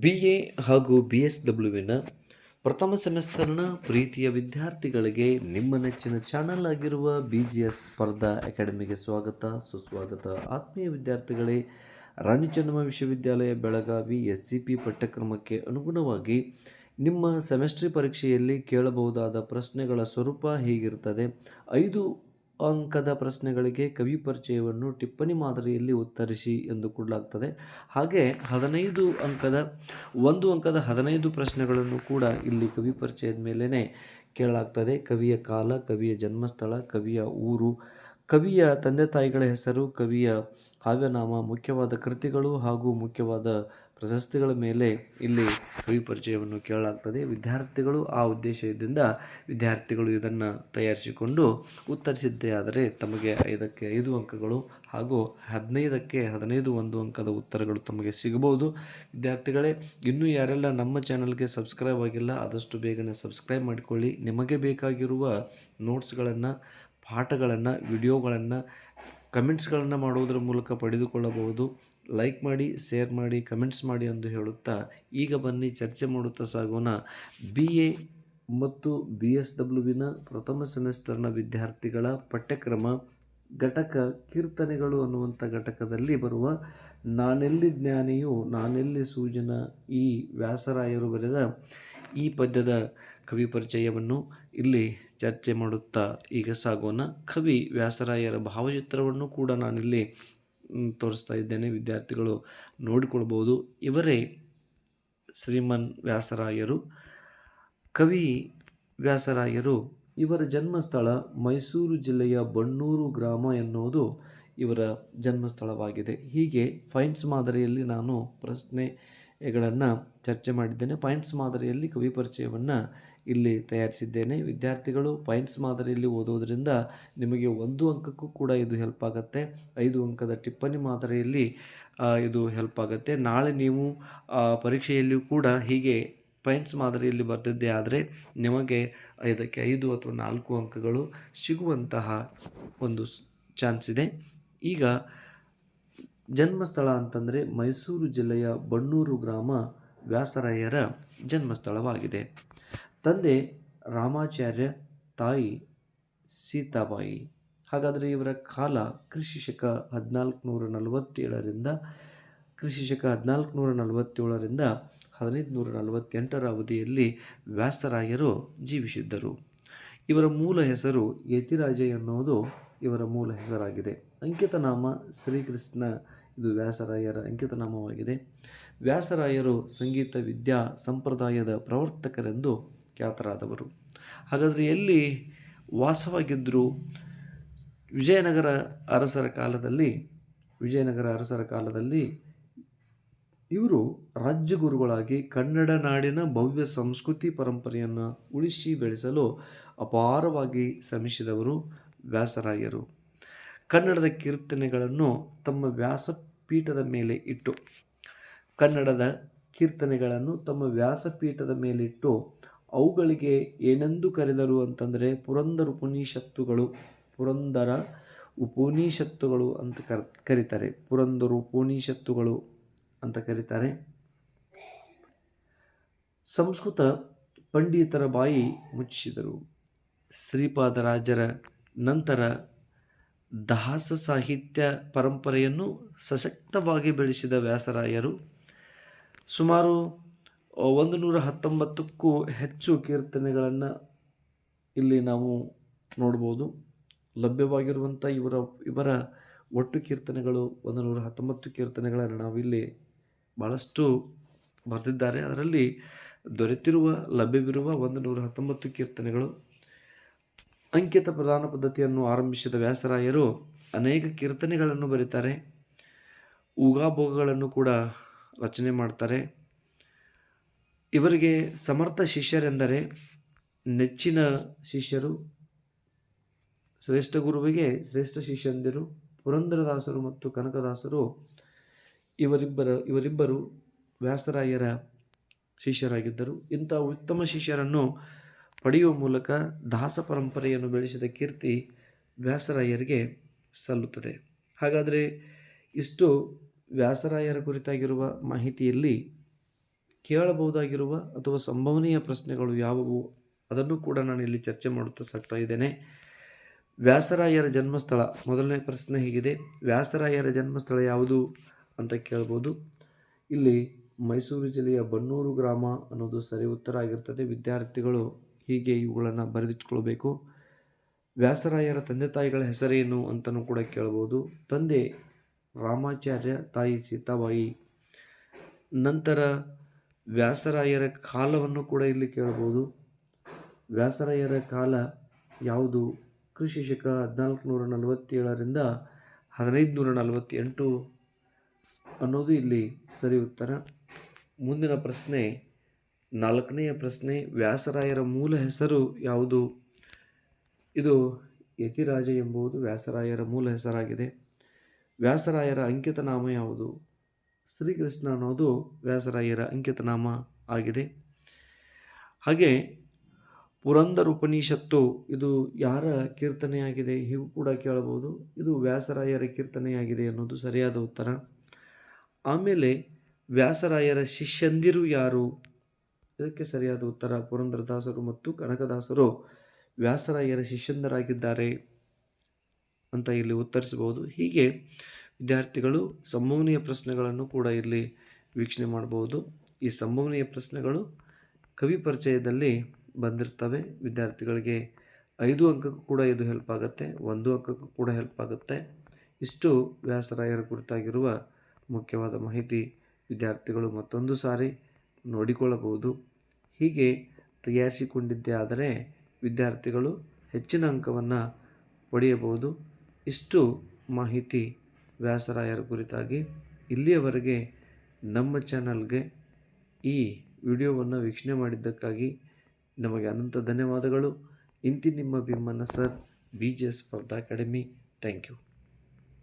B A ಹಾಗೂ B S ಡಬ್ಲ್ಯೂವಿನ ಪ್ರಥಮ ಸೆಮಿಸ್ಟರ್ನ ಪ್ರೀತಿಯ ವಿದ್ಯಾರ್ಥಿಗಳಿಗೆ ನಿಮ್ಮ ನೆಚ್ಚಿನ ಚಾನಲ್ ಆಗಿರುವ ಬಿ ಜಿ ಎಸ್ ಸ್ಪರ್ಧಾ ಅಕಾಡೆಮಿಗೆ ಸ್ವಾಗತ. ಸುಸ್ವಾಗತ. ಆತ್ಮೀಯ ವಿದ್ಯಾರ್ಥಿಗಳೇ, ರಾಣಿ ಚೆನ್ನಮ್ಮ ವಿಶ್ವವಿದ್ಯಾಲಯ ಬೆಳಗಾವಿ ಎಸ್ ಸಿ ಪಿ ಪಠ್ಯಕ್ರಮಕ್ಕೆ ಅನುಗುಣವಾಗಿ ನಿಮ್ಮ ಸೆಮಿಸ್ಟ್ರಿ ಪರೀಕ್ಷೆಯಲ್ಲಿ ಕೇಳಬಹುದಾದ ಪ್ರಶ್ನೆಗಳ ಸ್ವರೂಪ ಹೀಗಿರ್ತದೆ ಐದು ಅಂಕದ ಪ್ರಶ್ನೆಗಳಿಗೆ ಕವಿ ಪರಿಚಯವನ್ನು ಟಿಪ್ಪಣಿ ಮಾದರಿಯಲ್ಲಿ ಉತ್ತರಿಸಿ ಎಂದು ಕೊಡಲಾಗ್ತದೆ. ಹಾಗೆ ಹದಿನೈದು ಅಂಕದ, ಒಂದು ಅಂಕದ ಹದಿನೈದು ಪ್ರಶ್ನೆಗಳನ್ನು ಕೂಡ ಇಲ್ಲಿ ಕವಿ ಪರಿಚಯದ ಮೇಲೇ ಕೇಳಲಾಗ್ತದೆ. ಕವಿಯ ಕಾಲ, ಕವಿಯ ಜನ್ಮಸ್ಥಳ, ಕವಿಯ ಊರು, ಕವಿಯ ತಂದೆ ತಾಯಿಗಳ ಹೆಸರು, ಕವಿಯ ಕಾವ್ಯನಾಮ, ಮುಖ್ಯವಾದ ಕೃತಿಗಳು ಹಾಗೂ ಮುಖ್ಯವಾದ ಪ್ರಶಸ್ತಿಗಳ ಮೇಲೆ ಇಲ್ಲಿ ಕವಿ ಪರಿಚಯವನ್ನು ಕೇಳಲಾಗ್ತದೆ. ವಿದ್ಯಾರ್ಥಿಗಳು ಆ ಉದ್ದೇಶದಿಂದ ವಿದ್ಯಾರ್ಥಿಗಳು ಇದನ್ನು ತಯಾರಿಸಿಕೊಂಡು ಉತ್ತರಿಸಿದ್ದೇ ಆದರೆ ತಮಗೆ ಐದಕ್ಕೆ ಐದು ಅಂಕಗಳು ಹಾಗೂ ಹದಿನೈದಕ್ಕೆ ಹದಿನೈದು ಒಂದು ಅಂಕದ ಉತ್ತರಗಳು ತಮಗೆ ಸಿಗಬಹುದು. ವಿದ್ಯಾರ್ಥಿಗಳೇ, ಇನ್ನೂ ಯಾರೆಲ್ಲ ನಮ್ಮ ಚಾನಲ್ಗೆ ಸಬ್ಸ್ಕ್ರೈಬ್ ಆಗಿಲ್ಲ, ಆದಷ್ಟು ಬೇಗನೆ ಸಬ್ಸ್ಕ್ರೈಬ್ ಮಾಡಿಕೊಳ್ಳಿ. ನಿಮಗೆ ಬೇಕಾಗಿರುವ ನೋಟ್ಸ್ಗಳನ್ನು, ಪಾಠಗಳನ್ನು, ವಿಡಿಯೋಗಳನ್ನು, ಕಮೆಂಟ್ಸ್ಗಳನ್ನು ಮಾಡುವುದರ ಮೂಲಕ ಪಡೆದುಕೊಳ್ಳಬಹುದು. ಲೈಕ್ ಮಾಡಿ ಶೇರ್ ಮಾಡಿ ಕಮೆಂಟ್ಸ್ ಮಾಡಿ ಎಂದು ಹೇಳುತ್ತಾ ಈಗ ಬನ್ನಿ ಚರ್ಚೆ ಮಾಡುತ್ತಾ ಸಾಗೋಣ. ಬಿ ಎ ಮತ್ತು ಬಿ ಎಸ್ ಡಬ್ಲ್ಯೂವಿನ ಪ್ರಥಮ ಸೆಮಿಸ್ಟರ್ನ ವಿದ್ಯಾರ್ಥಿಗಳ ಪಠ್ಯಕ್ರಮ. ಘಟಕ ಕೀರ್ತನೆಗಳು ಅನ್ನುವಂಥ ಘಟಕದಲ್ಲಿ ಬರುವ ನಾನೆಲ್ಲಿ ಜ್ಞಾನಿಯು, ನಾನೆಲ್ಲಿ ಸೂಜನ ಈ ವ್ಯಾಸರಾಯರು ಬರೆದ ಈ ಪದ್ಯದ ಕವಿ ಪರಿಚಯವನ್ನು ಇಲ್ಲಿ ಚರ್ಚೆ ಮಾಡುತ್ತಾ ಈಗ ಸಾಗೋಣ. ಕವಿ ವ್ಯಾಸರಾಯರ ಭಾವಚಿತ್ರವನ್ನು ಕೂಡ ನಾನಿಲ್ಲಿ ತೋರಿಸ್ತಾ ಇದ್ದೇನೆ. ವಿದ್ಯಾರ್ಥಿಗಳು ನೋಡಿಕೊಳ್ಬೋದು ಇವರೇ ಶ್ರೀಮನ್ ವ್ಯಾಸರಾಯರು. ಕವಿ ವ್ಯಾಸರಾಯರು, ಇವರ ಜನ್ಮಸ್ಥಳ ಮೈಸೂರು ಜಿಲ್ಲೆಯ ಬಣ್ಣೂರು ಗ್ರಾಮ ಎನ್ನುವುದು ಇವರ ಜನ್ಮಸ್ಥಳವಾಗಿದೆ. ಹೀಗೆ ಫೈನ್ಸ್ ಮಾದರಿಯಲ್ಲಿ ನಾನು ಪ್ರಶ್ನೆಗಳನ್ನು ಚರ್ಚೆ ಮಾಡಿದ್ದೇನೆ. ಫೈನ್ಸ್ ಮಾದರಿಯಲ್ಲಿ ಕವಿ ಪರಿಚಯವನ್ನು ಇಲ್ಲಿ ತಯಾರಿಸಿದ್ದೇನೆ. ವಿದ್ಯಾರ್ಥಿಗಳು ಪಾಯಿಂಟ್ಸ್ ಮಾದರಿಯಲ್ಲಿ ಓದೋದ್ರಿಂದ ನಿಮಗೆ ಒಂದು ಅಂಕಕ್ಕೂ ಕೂಡ ಇದು ಹೆಲ್ಪ್ ಆಗುತ್ತೆ. ಐದು ಅಂಕದ ಟಿಪ್ಪಣಿ ಮಾದರಿಯಲ್ಲಿ ಇದು ಹೆಲ್ಪ್ ಆಗುತ್ತೆ. ನಾಳೆ ನೀವು ಪರೀಕ್ಷೆಯಲ್ಲಿಯೂ ಕೂಡ ಹೀಗೆ ಪಾಯಿಂಟ್ಸ್ ಮಾದರಿಯಲ್ಲಿ ಬರೆದಿದ್ದೇ ಆದರೆ ನಿಮಗೆ ಐದಕ್ಕೆ ಐದು ಅಥವಾ ನಾಲ್ಕು ಅಂಕಗಳು ಸಿಗುವಂತಹ ಒಂದು ಚಾನ್ಸ್ ಇದೆ. ಈಗ ಜನ್ಮಸ್ಥಳ ಅಂತಂದರೆ ಮೈಸೂರು ಜಿಲ್ಲೆಯ ಬಣ್ಣೂರು ಗ್ರಾಮ ವ್ಯಾಸರಾಯರ ಜನ್ಮಸ್ಥಳವಾಗಿದೆ. ತಂದೆ ರಾಮಾಚಾರ್ಯ ತಾಯಿ ಸೀತಾಬಾಯಿ. ಹಾಗಾದರೆ ಇವರ ಕಾಲ ಕೃಷಿ ಶಕ ಹದಿನಾಲ್ಕು ನೂರ ನಲವತ್ತೇಳರಿಂದ ಕೃಷಿ ಶಕ ಹದಿನಾಲ್ಕು ನೂರ ನಲವತ್ತೇಳರಿಂದ ಹದಿನೈದು ನೂರ ನಲವತ್ತೆಂಟರ ಅವಧಿಯಲ್ಲಿ ವ್ಯಾಸರಾಯರು ಜೀವಿಸಿದ್ದರು. ಇವರ ಮೂಲ ಹೆಸರು ಯತಿರಾಜ ಎನ್ನುವುದು ಇವರ ಮೂಲ ಹೆಸರಾಗಿದೆ. ಅಂಕಿತನಾಮ ಶ್ರೀಕೃಷ್ಣ, ಇದು ವ್ಯಾಸರಾಯರ ಅಂಕಿತನಾಮವಾಗಿದೆ. ವ್ಯಾಸರಾಯರು ಸಂಗೀತ, ವಿದ್ಯಾ, ಸಂಪ್ರದಾಯದ ಪ್ರವರ್ತಕರೆಂದು ಖ್ಯಾತರಾದವರು. ಹಾಗಾದರೆ ಎಲ್ಲಿ ವಾಸವಾಗಿದ್ದರು ವಿಜಯನಗರ ಅರಸರ ಕಾಲದಲ್ಲಿ, ವಿಜಯನಗರ ಅರಸರ ಕಾಲದಲ್ಲಿ ಇವರು ರಾಜ್ಯಗುರುಗಳಾಗಿ ಕನ್ನಡ ನಾಡಿನ ಭವ್ಯ ಸಂಸ್ಕೃತಿ ಪರಂಪರೆಯನ್ನು ಉಳಿಸಿ ಬೆಳೆಸಲು ಅಪಾರವಾಗಿ ಶ್ರಮಿಸಿದವರು ವ್ಯಾಸರಾಯರು. ಕನ್ನಡದ ಕೀರ್ತನೆಗಳನ್ನು ತಮ್ಮ ವ್ಯಾಸಪೀಠದ ಮೇಲೆ ಇಟ್ಟು, ಕನ್ನಡದ ಕೀರ್ತನೆಗಳನ್ನು ತಮ್ಮ ವ್ಯಾಸಪೀಠದ ಮೇಲಿಟ್ಟು ಅವುಗಳಿಗೆ ಏನೆಂದು ಕರೆದರು ಅಂತಂದರೆ ಪುರಂದರ ಉಪನಿಷತ್ತುಗಳು ಪುರಂದರ ಉಪನಿಷತ್ತುಗಳು ಅಂತ ಕರ್, ಕರೀತಾರೆ. ಪುರಂದರ ಉಪನಿಷತ್ತುಗಳು ಅಂತ ಕರೀತಾರೆ. ಸಂಸ್ಕೃತ ಪಂಡಿತರ ಬಾಯಿ ಮುಚ್ಚಿಸಿದರು. ಶ್ರೀಪಾದರಾಜರ ನಂತರ ದಾಸ ಸಾಹಿತ್ಯ ಪರಂಪರೆಯನ್ನು ಸಶಕ್ತವಾಗಿ ಬೆಳೆಸಿದ ವ್ಯಾಸರಾಯರು ಸುಮಾರು ಒಂದು ನೂರ ಹತ್ತೊಂಬತ್ತಕ್ಕೂ ಹೆಚ್ಚು ಕೀರ್ತನೆಗಳನ್ನು ಇಲ್ಲಿ ನಾವು ನೋಡ್ಬೋದು. ಲಭ್ಯವಾಗಿರುವಂಥ ಇವರ ಇವರ ಒಟ್ಟು ಕೀರ್ತನೆಗಳು ಒಂದು ನೂರ ಹತ್ತೊಂಬತ್ತು ಕೀರ್ತನೆಗಳನ್ನು ನಾವಿಲ್ಲಿ ಭಾಳಷ್ಟು ಬರೆದಿದ್ದಾರೆ. ಅದರಲ್ಲಿ ದೊರೆತಿರುವ, ಲಭ್ಯವಿರುವ ಒಂದು ನೂರ ಹತ್ತೊಂಬತ್ತು ಕೀರ್ತನೆಗಳು. ಅಂಕಿತ ಪ್ರಧಾನ ಪದ್ಧತಿಯನ್ನು ಆರಂಭಿಸಿದ ವ್ಯಾಸರಾಯರು ಅನೇಕ ಕೀರ್ತನೆಗಳನ್ನು ಬರೀತಾರೆ. ಊಗಾಭೋಗಗಳನ್ನು ಕೂಡ ರಚನೆ ಮಾಡ್ತಾರೆ. ಇವರಿಗೆ ಸಮರ್ಥ ಶಿಷ್ಯರೆಂದರೆ ನೆಚ್ಚಿನ ಶಿಷ್ಯರು, ಶ್ರೇಷ್ಠ ಗುರುವಿಗೆ ಶ್ರೇಷ್ಠ ಶಿಷ್ಯಂದಿರು, ಪುರಂದರದಾಸರು ಮತ್ತು ಕನಕದಾಸರು, ಇವರಿಬ್ಬರ, ಇವರಿಬ್ಬರು ವ್ಯಾಸರಾಯರ ಶಿಷ್ಯರಾಗಿದ್ದರು. ಇಂಥ ಉತ್ತಮ ಶಿಷ್ಯರನ್ನು ಪಡೆಯುವ ಮೂಲಕ ದಾಸ ಪರಂಪರೆಯನ್ನು ಬೆಳೆಸಿದ ಕೀರ್ತಿ ವ್ಯಾಸರಾಯರಿಗೆ ಸಲ್ಲುತ್ತದೆ. ಹಾಗಾದರೆ ಇಷ್ಟು ವ್ಯಾಸರಾಯರ ಕುರಿತಾಗಿರುವ ಮಾಹಿತಿಯಲ್ಲಿ ಕೇಳಬಹುದಾಗಿರುವ ಅಥವಾ ಸಂಭವನೀಯ ಪ್ರಶ್ನೆಗಳು ಯಾವುವು? ಅದನ್ನು ಕೂಡ ನಾನು ಇಲ್ಲಿ ಚರ್ಚೆ ಮಾಡುತ್ತಾ ಸಾಗ್ತಾ ಇದ್ದೇನೆ. ವ್ಯಾಸರಾಯರ ಜನ್ಮಸ್ಥಳ. ಮೊದಲನೇ ಪ್ರಶ್ನೆ ಹೀಗಿದೆ. ವ್ಯಾಸರಾಯರ ಜನ್ಮಸ್ಥಳ ಯಾವುದು ಅಂತ ಕೇಳ್ಬೋದು ಇಲ್ಲಿ ಮೈಸೂರು ಜಿಲ್ಲೆಯ ಬನ್ನೂರು ಗ್ರಾಮ ಅನ್ನೋದು ಸರಿ ಉತ್ತರ ಆಗಿರ್ತದೆ. ವಿದ್ಯಾರ್ಥಿಗಳು ಹೀಗೆ ಇವುಗಳನ್ನು ಬರೆದಿಟ್ಕೊಳ್ಬೇಕು. ವ್ಯಾಸರಾಯರ ತಂದೆ ತಾಯಿಗಳ ಹೆಸರೇನು ಅಂತಲೂ ಕೂಡ ಕೇಳ್ಬೋದು ತಂದೆ ರಾಮಾಚಾರ್ಯ ತಾಯಿ ಸೀತಾಬಾಯಿ. ನಂತರ ವ್ಯಾಸರಾಯರ ಕಾಲವನ್ನು ಕೂಡ ಇಲ್ಲಿ ಕೇಳಬಹುದು. ವ್ಯಾಸರಾಯರ ಕಾಲ ಯಾವುದು? ಕೃಷಿ ಶಕ ಹದಿನಾಲ್ಕು ನೂರ ನಲವತ್ತೇಳರಿಂದ ಹದಿನೈದು ನೂರ ನಲವತ್ತೆಂಟು ಅನ್ನೋದು ಇಲ್ಲಿ ಸರಿ ಉತ್ತರ. ಮುಂದಿನ ಪ್ರಶ್ನೆ, ನಾಲ್ಕನೆಯ ಪ್ರಶ್ನೆ, ವ್ಯಾಸರಾಯರ ಮೂಲ ಹೆಸರು ಯಾವುದು? ಇದು ಯತಿರಾಜ ಎಂಬುದು ವ್ಯಾಸರಾಯರ ಮೂಲ ಹೆಸರಾಗಿದೆ. ವ್ಯಾಸರಾಯರ ಅಂಕಿತ ನಾಮ ಯಾವುದು? ಶ್ರೀಕೃಷ್ಣ ಅನ್ನೋದು ವ್ಯಾಸರಾಯರ ಅಂಕಿತನಾಮ ಆಗಿದೆ. ಹಾಗೆ ಪುರಂದರ ಉಪನಿಷತ್ತು ಇದು ಯಾರ ಕೀರ್ತನೆಯಾಗಿದೆ ಹೀಗೂ ಕೂಡ ಕೇಳಬಹುದು. ಇದು ವ್ಯಾಸರಾಯರ ಕೀರ್ತನೆಯಾಗಿದೆ ಅನ್ನೋದು ಸರಿಯಾದ ಉತ್ತರ. ಆಮೇಲೆ ವ್ಯಾಸರಾಯರ ಶಿಷ್ಯಂದಿರು ಯಾರು? ಇದಕ್ಕೆ ಸರಿಯಾದ ಉತ್ತರ ಪುರಂದರದಾಸರು ಮತ್ತು ಕನಕದಾಸರು ವ್ಯಾಸರಾಯರ ಶಿಷ್ಯಂದರಾಗಿದ್ದಾರೆ ಅಂತ ಇಲ್ಲಿ ಉತ್ತರಿಸಬಹುದು. ಹೀಗೆ ವಿದ್ಯಾರ್ಥಿಗಳು ಸಂಭವನೀಯ ಪ್ರಶ್ನೆಗಳನ್ನು ಕೂಡ ಇಲ್ಲಿ ವೀಕ್ಷಣೆ ಮಾಡಬಹುದು. ಈ ಸಂಭವನೀಯ ಪ್ರಶ್ನೆಗಳು ಕವಿ ಪರಿಚಯದಲ್ಲಿ ಬಂದಿರ್ತವೆ. ವಿದ್ಯಾರ್ಥಿಗಳಿಗೆ ಐದು ಅಂಕಕ್ಕೂ ಕೂಡ ಇದು ಹೆಲ್ಪ್ ಆಗುತ್ತೆ, ಒಂದು ಅಂಕಕ್ಕೂ ಕೂಡ ಹೆಲ್ಪ್ ಆಗುತ್ತೆ. ಇಷ್ಟು ವ್ಯಾಸರಾಯರ ಕುರಿತಾಗಿರುವ ಮುಖ್ಯವಾದ ಮಾಹಿತಿ ವಿದ್ಯಾರ್ಥಿಗಳು ಮತ್ತೊಂದು ಸಾರಿ ನೋಡಿಕೊಳ್ಳಬಹುದು. ಹೀಗೆ ತಯಾರಿಸಿಕೊಂಡಿದ್ದೇ ಆದರೆ ವಿದ್ಯಾರ್ಥಿಗಳು ಹೆಚ್ಚಿನ ಅಂಕವನ್ನು ಪಡೆಯಬಹುದು. ಇಷ್ಟು ಮಾಹಿತಿ ವ್ಯಾಸರಾಯರ ಕುರಿತಾಗಿ ಇಲ್ಲಿಯವರೆಗೆ ನಮ್ಮ ಚಾನಲ್ಗೆ ಈ ವಿಡಿಯೋವನ್ನು ವೀಕ್ಷಣೆ ಮಾಡಿದ್ದಕ್ಕಾಗಿ ನಮಗೆ ಅನಂತ ಧನ್ಯವಾದಗಳು. ಇಂತಿ ನಿಮ್ಮ ಬಿಮ್ಮನ ಸರ್. ಬಿ ಜಿ ಸ್ಪರ್ಧಾ ಅಕಾಡೆಮಿ. Thank you.